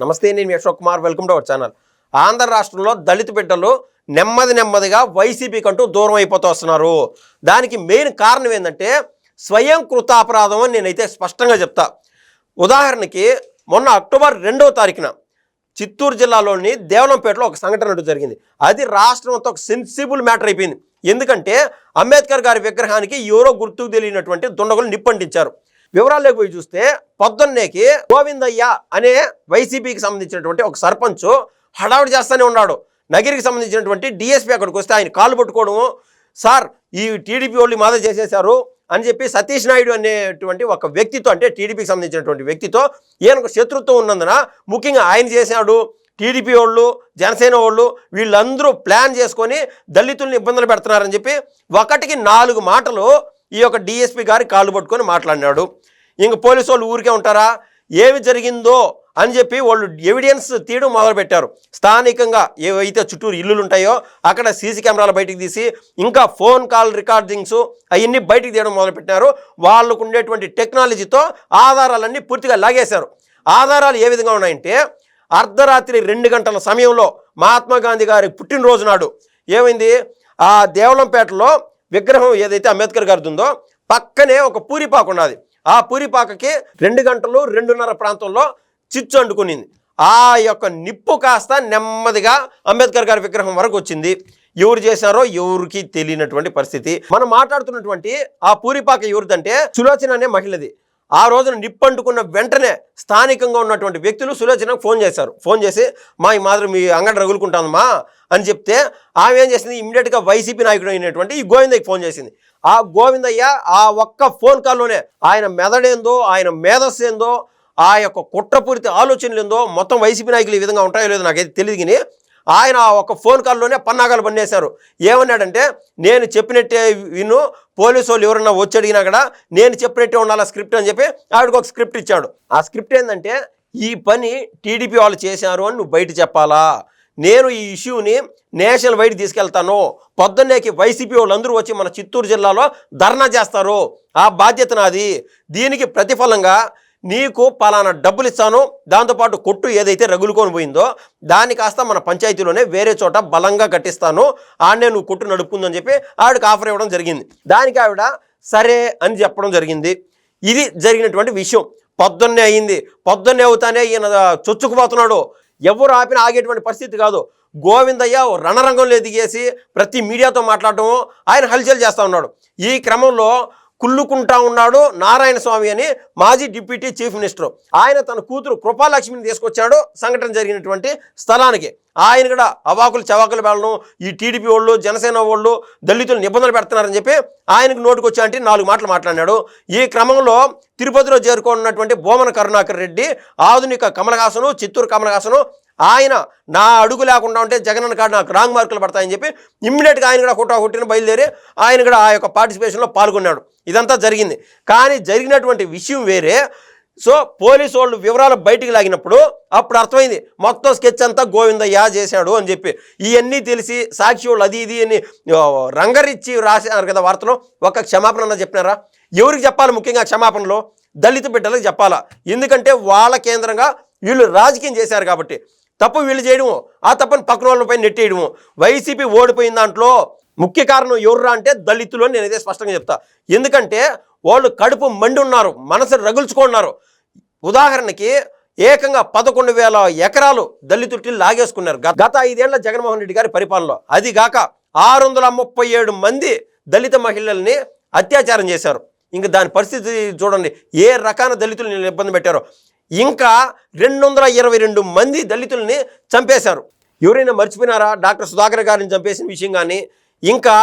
నమస్తే నేను యశోక్ Ashok Kumar. Welcome to our channel. Andhra రాష్ట్రంలో దళిత బిడ్డలు నెమ్మది నెమ్మదిగా వైసీపీ కంటూ దూరం అయిపోతూ వస్తున్నారు. దానికి మెయిన్ కారణం ఏంటంటే స్వయం కృతాపరాధం అని నేనైతే స్పష్టంగా చెప్తా. ఉదాహరణకి మొన్న అక్టోబర్ రెండవ తారీఖున చిత్తూరు జిల్లాలోని దేవలంపేటలో ఒక సంఘటన జరిగింది. అది రాష్ట్రం అంతా ఒక సెన్సిబుల్ మ్యాటర్ అయిపోయింది. ఎందుకంటే అంబేద్కర్ గారి విగ్రహానికి ఎవరో గుర్తుకు తెలియనటువంటి దుండగులు నిప్పంటించారు. వివరాల్లోకి పోయి చూస్తే పొద్దున్నేకి గోవిందయ్య అనే వైసీపీకి సంబంధించినటువంటి ఒక సర్పంచ్ హడావుడి చేస్తూనే ఉన్నాడు. నగిరికి సంబంధించినటువంటి డిఎస్పీ అక్కడికి వస్తే ఆయన కాలు పట్టుకోవడము సార్ ఈ టీడీపీ వాళ్ళు మాద చేసేశారు అని చెప్పి సతీష్ నాయుడు అనేటువంటి ఒక వ్యక్తితో అంటే టీడీపీకి సంబంధించినటువంటి వ్యక్తితో ఈయనకు శత్రుత్వం ఉన్నందున ముఖ్యంగా ఆయన చేశాడు. టీడీపీ వాళ్ళు జనసేన వాళ్ళు వీళ్ళందరూ ప్లాన్ చేసుకొని దళితుల్ని ఇబ్బందులు పెడుతున్నారని చెప్పి ఒకటికి నాలుగు మాటలు ఈ యొక్క డిఎస్పీ గారి కాళ్ళు పట్టుకొని మాట్లాడినాడు. ఇంక పోలీసు వాళ్ళు ఊరికే ఉంటారా? ఏమి జరిగిందో అని చెప్పి వాళ్ళు ఎవిడెన్స్ తీయడం మొదలుపెట్టారు. స్థానికంగా ఏవైతే చుట్టూరు ఇల్లులు ఉంటాయో అక్కడ సీసీ కెమెరాలు బయటికి తీసి ఇంకా ఫోన్ కాల్ రికార్డింగ్స్ అవన్నీ బయటికి తీయడం మొదలుపెట్టినారు. వాళ్ళకు ఉండేటువంటి టెక్నాలజీతో ఆధారాలన్నీ పూర్తిగా లాగేశారు. ఆధారాలు ఏ విధంగా ఉన్నాయంటే అర్ధరాత్రి రెండు గంటల సమయంలో మహాత్మా గాంధీ గారి పుట్టినరోజు నాడు. ఏమైంది? ఆ దేవలంపేటలో విగ్రహం ఏదైతే అంబేద్కర్ గారిది ఉందో పక్కనే ఒక పూరిపాక ఉన్నది. ఆ పూరిపాకకి రెండు గంటలు రెండున్నర ప్రాంతంలో చిచ్చు అంటుకునింది. ఆ యొక్క నిప్పు కాస్త నెమ్మదిగా అంబేద్కర్ గారి విగ్రహం వరకు వచ్చింది. ఎవరు చేశారో ఎవరికి తెలియనటువంటి పరిస్థితి. మనం మాట్లాడుతున్నటువంటి ఆ పూరిపాక ఎవరిదంటే సులోచన అనే మహిళది. ఆ రోజున నిప్పంటుకున్న వెంటనే స్థానికంగా ఉన్నటువంటి వ్యక్తులు సులోచనకు ఫోన్ చేశారు. ఫోన్ చేసి మా ఈ మాత్రం మీ అంగడి రగులుకుంటానమ్మా అని చెప్తే ఆమె ఏం చేసింది? ఇమ్మీడియట్గా వైసీపీ నాయకుడు అయినటువంటి ఈ గోవిందయ్యకి ఫోన్ చేసింది. ఆ గోవిందయ్య ఆ ఒక్క ఫోన్ కాల్లోనే ఆయన మెదడేందో ఆయన మేధస్సు ఏందో ఆ యొక్క కుట్రపూరిత ఆలోచనలు ఏందో మొత్తం వైసీపీ నాయకులు ఈ విధంగా ఉంటాయో లేదో నాకైతే తెలియదు కానీ ఆయన ఒక ఫోన్ కాల్లోనే పన్నాగాలు పన్నేశారు. ఏమన్నాడంటే నేను చెప్పినట్టే విను పోలీసు వాళ్ళు ఎవరన్నా వచ్చి అడిగినా కూడా నేను చెప్పినట్టే ఉండాలి స్క్రిప్ట్ అని చెప్పి ఆవిడకి ఒక స్క్రిప్ట్ ఇచ్చాడు. ఆ స్క్రిప్ట్ ఏంటంటే ఈ పని టీడీపీ వాళ్ళు చేశారు అని నువ్వు బయట చెప్పాలా? నేను ఈ ఇష్యూని నేషనల్ వైడ్ తీసుకెళ్తాను. పొద్దున్నేకి వైసీపీ వాళ్ళందరూ వచ్చి మన చిత్తూరు జిల్లాలో ధర్నా చేస్తారు. ఆ బాధ్యత నాది. దీనికి ప్రతిఫలంగా నీకు పలానా డబ్బులు ఇస్తాను దాంతోపాటు కొట్టు ఏదైతే రగులుకొని పోయిందో దాన్ని కాస్త మన పంచాయతీలోనే వేరే చోట బలంగా కట్టిస్తాను ఆడనే నువ్వు కొట్టు నడుపుకుందని చెప్పి ఆవిడకి ఆఫర్ ఇవ్వడం జరిగింది. దానికి ఆవిడ సరే అని చెప్పడం జరిగింది. ఇది జరిగినటువంటి విషయం. పొద్దున్నే అయింది. పొద్దున్నే అవుతానే ఈయన చొచ్చుకుపోతున్నాడు ఎవరు ఆపిన ఆగేటువంటి పరిస్థితి కాదు. గోవిందయ్య రణరంగంలో ఎదిగేసి ప్రతి మీడియాతో మాట్లాడటం ఆయన హల్చల్ చేస్తూ ఉన్నాడు. ఈ క్రమంలో కుళ్ళుకుంటా ఉన్నాడు నారాయణ స్వామి అని మాజీ డిప్యూటీ చీఫ్ మినిస్టర్. ఆయన తన కూతురు కృపాలక్ష్మిని తీసుకొచ్చాడు సంఘటన జరిగినటువంటి స్థలానికి. ఆయన కూడా అవాకులు చవాకులు వెళ్ళడం ఈ టీడీపీ వాళ్ళు జనసేన వాళ్ళు దళితులు నిబంధనలు పెడుతున్నారని చెప్పి ఆయనకు నోటుకు అంటే నాలుగు మాటలు మాట్లాడినాడు. ఈ క్రమంలో తిరుపతిలో చేరుకున్నటువంటి బోమన కరుణాకర్ రెడ్డి ఆధునిక కమలహాసను చిత్తూరు కమలహాసను ఆయన నా అడుగు లేకుండా ఉంటే జగనన్న కాడ నాకు రాంగ్ మార్కులు పడతాయని చెప్పి ఇమ్మీడియట్గా ఆయన కూడా హుటా హుట్టిన బయలుదేరి ఆయన కూడా ఆ యొక్క పార్టిసిపేషన్లో పాల్గొన్నాడు. ఇదంతా జరిగింది. కానీ జరిగినటువంటి విషయం వేరే. సో పోలీసు వాళ్ళు వివరాలు బయటికి లాగినప్పుడు అప్పుడు అర్థమైంది మొత్తం స్కెచ్ అంతా గోవిందయ్య చేశాడు అని చెప్పి. ఇవన్నీ తెలిసి సాక్షి వాళ్ళు అది ఇది అని రంగరిచ్చి రాశారు కదా వార్తలో. ఒక క్షమాపణ అన్న చెప్పినారా? ఎవరికి చెప్పాలి ముఖ్యంగా క్షమాపణలో? దళిత బిడ్డలకు చెప్పాలా? ఎందుకంటే వాళ్ళ కేంద్రంగా వీళ్ళు రాజకీయం చేశారు కాబట్టి. తప్పు వీళ్ళు చేయడము ఆ తప్పని పక్కన వాళ్ళపై నెట్టేయడము. వైసీపీ ఓడిపోయిన దాంట్లో ముఖ్య కారణం ఎవర్రా అంటే దళితులు అని నేనైతే స్పష్టంగా చెప్తా. ఎందుకంటే వాళ్ళు కడుపు మండి ఉన్నారు మనసు రగుల్చుకున్నారు. ఉదాహరణకి ఏకంగా పదకొండు వేల ఎకరాలు దళితుల్ని లాగేసుకున్నారు. గత- గత ఐదేళ్ళ జగన్మోహన్ రెడ్డి గారి పరిపాలనలో. అదిగాక ఆరు వందల ముప్పై ఏడు మంది దళిత మహిళల్ని అత్యాచారం చేశారు. ఇంక దాని పరిస్థితి చూడండి. ఏ రకాల దళితుల్ని ఇబ్బంది పెట్టారో. ఇంకా రెండు వందల ఇరవై రెండు మంది దళితుల్ని చంపేశారు. ఎవరైనా మర్చిపోయినారా? డాక్టర్ సుధాకర్ గారిని చంపేసిన విషయం కానీ ఇంకా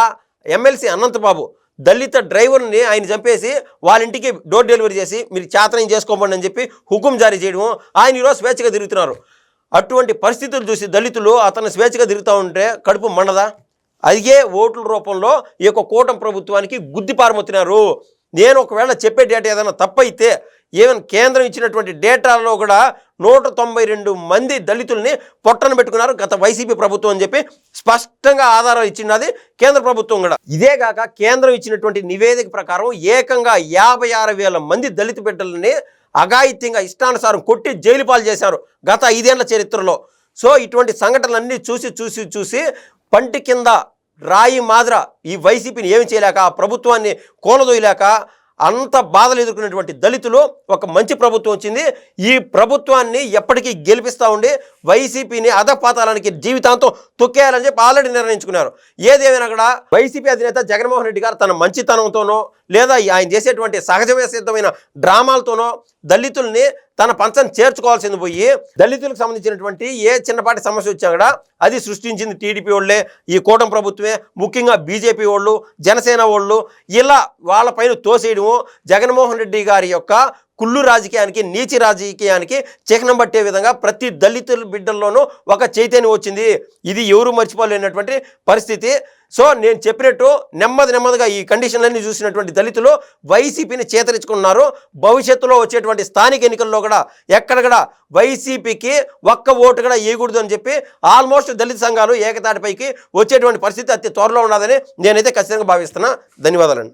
ఎమ్మెల్సీ అనంతబాబు దళిత డ్రైవర్ని ఆయన చంపేసి వాళ్ళ ఇంటికి డోర్ డెలివరీ చేసి మీరు చేతనం చేసుకోమండి అని చెప్పి హుకుం జారీ చేయడము. ఆయన ఈరోజు స్వేచ్ఛగా తిరుగుతున్నారు. అటువంటి పరిస్థితులు చూసి దళితులు అతను స్వేచ్ఛగా తిరుగుతూ ఉంటే కడుపు మండదా? అదిగే ఓట్ల రూపంలో ఈ యొక్క కూటమి ప్రభుత్వానికి గుద్ది నేను ఒకవేళ చెప్పే డేటా ఏదైనా తప్పైతే ఈవెన్ కేంద్రం ఇచ్చినటువంటి డేటాలో కూడా నూట తొంభై రెండు మంది దళితుల్ని పొట్టను పెట్టుకున్నారు గత వైసీపీ ప్రభుత్వం అని చెప్పి స్పష్టంగా ఆధారం ఇచ్చినది కేంద్ర ప్రభుత్వం కూడా. ఇదే కాక కేంద్రం ఇచ్చినటువంటి నివేదిక ప్రకారం ఏకంగా యాభై ఆరు వేల మంది దళిత బిడ్డలని అఘాయిత్యంగా ఇష్టానుసారం కొట్టి జైలు పాలు చేశారు గత ఐదేళ్ళ చరిత్రలో. సో ఇటువంటి సంఘటనలన్నీ చూసి చూసి చూసి పంటి కింద రాయి మాదిర ఈ వైసీపీని ఏమి చేయలేక ఆ ప్రభుత్వాన్ని కూలదోయలేక అంత బాధలు ఎదుర్కొన్నటువంటి దళితులు ఒక మంచి ప్రభుత్వం వచ్చింది. ఈ ప్రభుత్వాన్ని ఎప్పటికీ గెలిపిస్తూ ఉండి వైసీపీని అధపాతాలానికి జీవితాంతం తొక్కేయాలని చెప్పి ఆల్రెడీ నిర్ణయించుకున్నారు. ఏదేమైనా కూడా వైసీపీ అధినేత జగన్మోహన్ రెడ్డి గారు తన మంచితనంతోనో లేదా ఆయన చేసేటువంటి సహజమే సిద్ధమైన డ్రామాలతోనో దళితుల్ని తన పంచం చేర్చుకోవాల్సింది పోయి దళితులకు సంబంధించినటువంటి ఏ చిన్నపాటి సమస్య వచ్చినా కూడా అది సృష్టించింది టీడీపీ వాళ్ళే. ఈ కూటమి ప్రభుత్వమే ముఖ్యంగా బీజేపీ వాళ్ళు జనసేన వాళ్ళు ఇలా వాళ్ళపైన తోసేయడము జగన్మోహన్ రెడ్డి గారి యొక్క కుళ్ళు రాజకీయానికి నీచి రాజకీయానికి చిహ్నం పట్టే విధంగా ప్రతి దళితుల బిడ్డల్లోనూ ఒక చైతన్యం వచ్చింది. ఇది ఎవరు మర్చిపోలేనటువంటి పరిస్థితి. సో నేను చెప్పినట్టు నెమ్మది నెమ్మదిగా ఈ కండిషన్లన్నీ చూసినటువంటి దళితులు వైసీపీని చేతరించుకున్నారు భవిష్యత్తులో వచ్చేటువంటి స్థానిక ఎన్నికల్లో కూడా ఎక్కడ కూడా వైసీపీకి ఒక్క ఓటు కూడా వేయకూడదు అని చెప్పి ఆల్మోస్ట్ దళిత సంఘాలు ఏకతాటిపైకి వచ్చేటువంటి పరిస్థితి అతి త్వరలో ఉన్నదని నేనైతే ఖచ్చితంగా భావిస్తున్నా. ధన్యవాదాలండి.